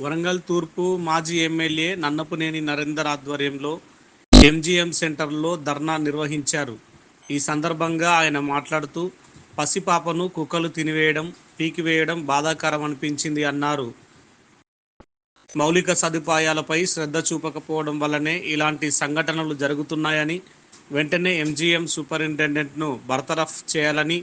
వరంగల్ తూర్పు మాజీ ఎమ్మెల్యే నన్నపునేని నరేందర్ ఆధ్వర్యంలో ఎంజీఎం సెంటర్లో ధర్నా నిర్వహించారు. ఈ సందర్భంగా ఆయన మాట్లాడుతూ పసిపాపను కుక్కలు తినివేయడం పీకివేయడం బాధాకరం అనిపించింది అన్నారు. మౌలిక సదుపాయాలపై శ్రద్ధ చూపకపోవడం వల్లనే ఇలాంటి సంఘటనలు జరుగుతున్నాయని వెంటనే ఎంజీఎం సూపరింటెండెంట్ను బర్తరఫ్ చేయాలని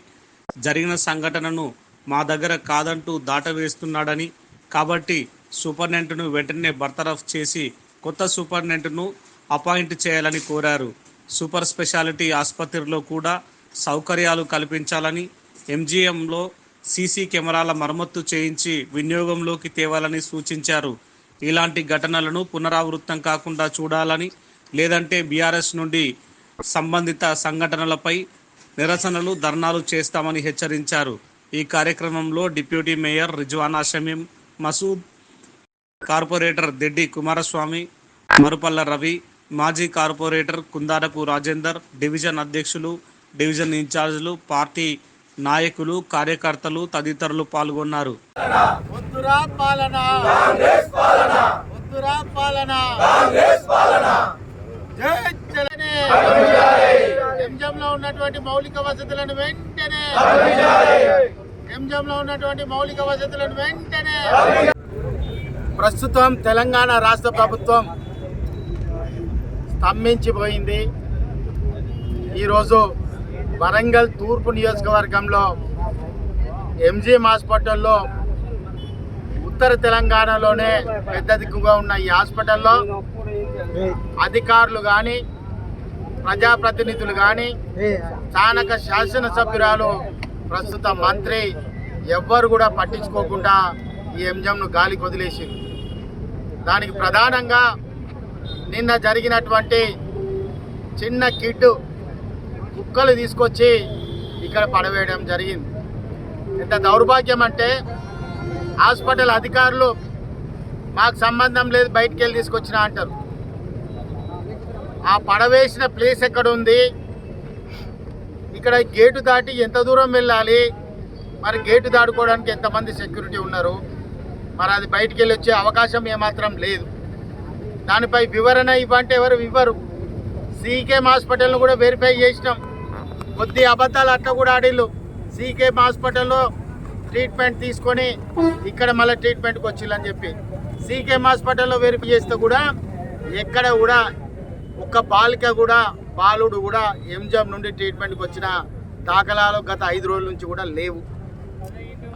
జరిగిన సంఘటనను మా దగ్గర కాదంటూ దాటవేస్తున్నాడని కాబట్టి సూపరింటెండెంట్ను వెంటనే బర్తరఫ్ చేసి కొత్త సూపరింటెండెంట్ను అపాయింట్ చేయాలని కోరారు. సూపర్ స్పెషాలిటీ ఆసుపత్రిలో కూడా సౌకర్యాలు కల్పించాలని ఎంజీఎంలో సీసీ కెమెరాల మరమ్మత్తు చేయించి వినియోగంలోకి తేవాలని సూచించారు. ఇలాంటి ఘటనలను పునరావృత్తం కాకుండా చూడాలని లేదంటే బీఆర్ఎస్ నుండి సంబంధిత సంఘటనలపై నిరసనలు ధర్నాలు చేస్తామని హెచ్చరించారు. ఈ కార్యక్రమంలో deputy mayor Rizwana Shamim Masood corporator Deddi Kumaraswamy Marupalla Ravi మాజీ కార్పొరేటర్ కుందారపు రాజేందర్ డివిజన్ అధ్యక్షులు డివిజన్ ఇన్ఛార్జీలు పార్టీ నాయకులు కార్యకర్తలు తదితరులు పాల్గొన్నారు. వద్దురా పాలన. వద్దురా పాలన. జై జలనే ఎంజంలో ఉన్నటువంటి మౌలిక వసతులను వెంటనే. ఎంజంలో ఉన్నటువంటి మౌలిక వసతులను వెంటనే. ప్రస్తుతం తెలంగాణ రాష్ట్ర ప్రభుత్వం స్తంభించిపోయింది. ఈరోజు వరంగల్ తూర్పు నియోజకవర్గంలో ఎంజీఎం హాస్పిటల్లో ఉత్తర తెలంగాణలోనే పెద్ద దిక్కుగా ఉన్న ఈ హాస్పిటల్లో అధికారులు కానీ ప్రజాప్రతినిధులు కానీ స్థానిక శాసనసభ్యురాలు ప్రస్తుత మంత్రి ఎవ్వరు కూడా పట్టించుకోకుండా ఈ ఎంజంను గాలికి వదిలేసింది. దానికి ప్రధానంగా నిన్న జరిగినటువంటి చిన్న కిడ్ కుక్కలు తీసుకొచ్చి ఇక్కడ పడవేయడం జరిగింది. ఎంత దౌర్భాగ్యం అంటే హాస్పిటల్ అధికారులు మాకు సంబంధం లేదు బయటికి వెళ్ళి తీసుకొచ్చిన అంటారు. ఆ పడవేసిన ప్లేస్ ఎక్కడ ఉంది ఇక్కడ గేటు దాటి ఎంత దూరం వెళ్ళాలి? మరి గేటు దాటుకోవడానికి ఎంతమంది సెక్యూరిటీ ఉన్నారు? మరి అది బయటికి వెళ్ళి వచ్చే అవకాశం ఏమాత్రం లేదు. దానిపై వివరణ ఇవ్వంటే ఎవరు ఇవ్వరు. సీకేఎం హాస్పిటల్ను కూడా వెరిఫై చేసినాం. కొద్ది అబద్ధాలు అట్లా కూడా ఆడిల్లు. సీకేఎం హాస్పిటల్లో ట్రీట్మెంట్ తీసుకొని ఇక్కడ మళ్ళీ ట్రీట్మెంట్కి వచ్చిల్లని చెప్పి. సీకేఎం హాస్పిటల్లో వెరిఫై చేస్తే కూడా ఎక్కడ కూడా ఒక్క బాలిక కూడా బాలుడు కూడా ఎంజామ్ నుండి ట్రీట్మెంట్కి వచ్చిన దాఖలాలు గత ఐదు రోజుల నుంచి కూడా లేవు.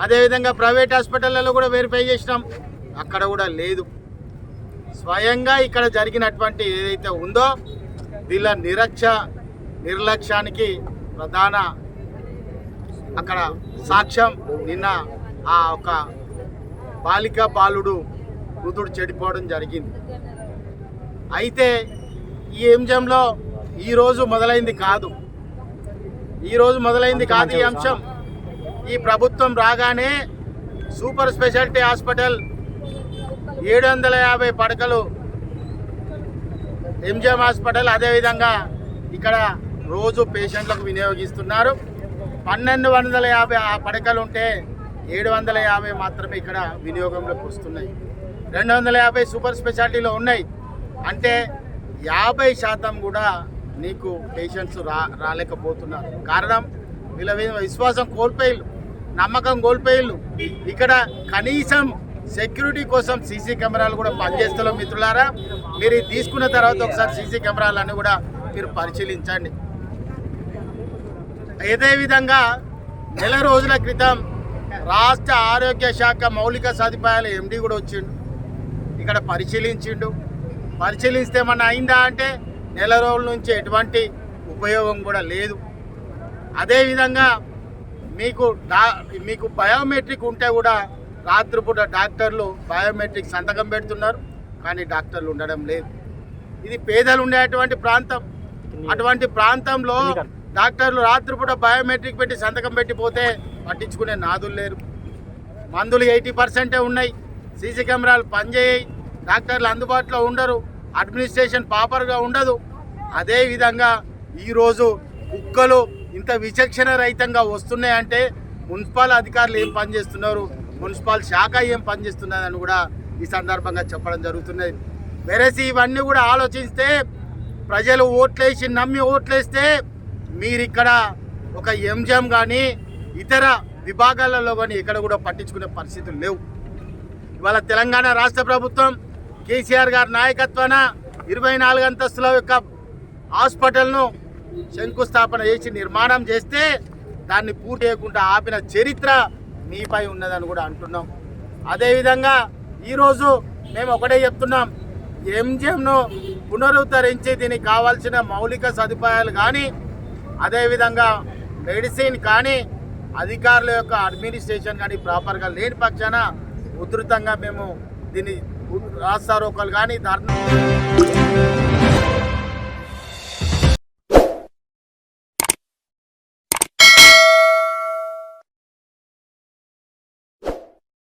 అదేవిధంగా ప్రైవేట్ హాస్పిటళ్ళలో కూడా వెరిఫై చేసినాం. అక్కడ కూడా లేదు. స్వయంగా ఇక్కడ జరిగినటువంటి ఏదైతే ఉందో వీళ్ళ నిరక్ష నిర్లక్ష్యానికి ప్రధాన అక్కడ సాక్ష్యం నిన్న ఆ ఒక బాలిక బాలుడు కూతుడు చెడిపోవడం జరిగింది. అయితే ఈ అంశంలో ఈరోజు మొదలైంది కాదు. ఈరోజు మొదలైంది కాదు ఈ అంశం. ఈ ప్రభుత్వం రాగానే సూపర్ స్పెషాలిటీ హాస్పిటల్ ఏడు వందల యాభై పడకలు ఎంజిఎం హాస్పిటల్ అదేవిధంగా ఇక్కడ రోజు పేషెంట్లకు వినియోగిస్తున్నారు. పన్నెండు వందల యాభై ఆ పడకలు ఉంటే ఏడు వందల యాభై మాత్రమే ఇక్కడ వినియోగంలోకి వస్తున్నాయి. రెండు వందల యాభై సూపర్ స్పెషాలిటీలో ఉన్నాయి. అంటే యాభై శాతం కూడా నీకు పేషెంట్స్ రా రాలేకపోతున్నారు. కారణం వీళ్ళ మీద విశ్వాసం కోల్పోయిలు నమ్మకం కోల్పోయిల్లు ఇక్కడ కనీసం సెక్యూరిటీ కోసం సీసీ కెమెరాలు కూడా పనిచేస్తలేవు మిత్రులారా. మీరు తీసుకున్న తర్వాత ఒకసారి సీసీ కెమెరాలన్నీ కూడా మీరు పరిశీలించండి. ఇదే విధంగా నెల రోజుల క్రితం రాష్ట్ర ఆరోగ్య శాఖ మౌలిక సదుపాయాల ఎండి కూడా వచ్చిండు. ఇక్కడ పరిశీలించిండు. పరిశీలిస్తే ఏమన్నా అయిందా అంటే నెల రోజుల నుంచి ఎటువంటి ఉపయోగం కూడా లేదు. అదేవిధంగా మీకు డా మీకు బయోమెట్రిక్ ఉంటే కూడా రాత్రిపూట డాక్టర్లు బయోమెట్రిక్ సంతకం పెడుతున్నారు కానీ డాక్టర్లు ఉండడం లేదు. ఇది పేదలు ఉండేటువంటి ప్రాంతం. అటువంటి ప్రాంతంలో డాక్టర్లు రాత్రిపూట బయోమెట్రిక్ పెట్టి సంతకం పెట్టిపోతే పట్టించుకునే నాదులు లేరు. మందులు ఎయిటీ పర్సెంటే ఉన్నాయి. సీసీ కెమెరాలు పనిచేయి డాక్టర్లు అందుబాటులో ఉండరు. అడ్మినిస్ట్రేషన్ ప్రాపర్గా ఉండదు. అదేవిధంగా ఈరోజు కుక్కలు ఇంత విచక్షణ రహితంగా వస్తున్నాయంటే మున్సిపల్ అధికారులు ఏం పనిచేస్తున్నారు మున్సిపల్ శాఖ ఏం పనిచేస్తున్నదని కూడా ఈ సందర్భంగా చెప్పడం జరుగుతున్నది. వెరసి ఇవన్నీ కూడా ఆలోచిస్తే ప్రజలు ఓట్లేసి నమ్మి ఓట్లేస్తే మీరిక్కడ ఒక ఎంజిఎం కానీ ఇతర విభాగాలలో కానీ ఇక్కడ కూడా పట్టించుకునే పరిస్థితులు లేవు. ఇవాళ తెలంగాణ రాష్ట్ర ప్రభుత్వం కేసీఆర్ గారి నాయకత్వాన ఇరవై నాలుగు అంతస్తుల యొక్క హాస్పిటల్ను శంకుస్థాపన చేసి నిర్మాణం చేస్తే దాన్ని పూర్తి చేయకుండా ఆపిన చరిత్ర మీపై ఉన్నదని కూడా అంటున్నాం. అదేవిధంగా ఈరోజు మేము ఒకటే చెప్తున్నాం ఎంజిఎంను పునరుద్ధరించి దీనికి కావాల్సిన మౌలిక సదుపాయాలు కానీ అదేవిధంగా మెడిసిన్ కానీ అధికారుల యొక్క అడ్మినిస్ట్రేషన్ కానీ ప్రాపర్గా లేని పక్షాన ఉధృతంగా మేము దీన్ని రాస్తారోకలు కానీ ధర్నా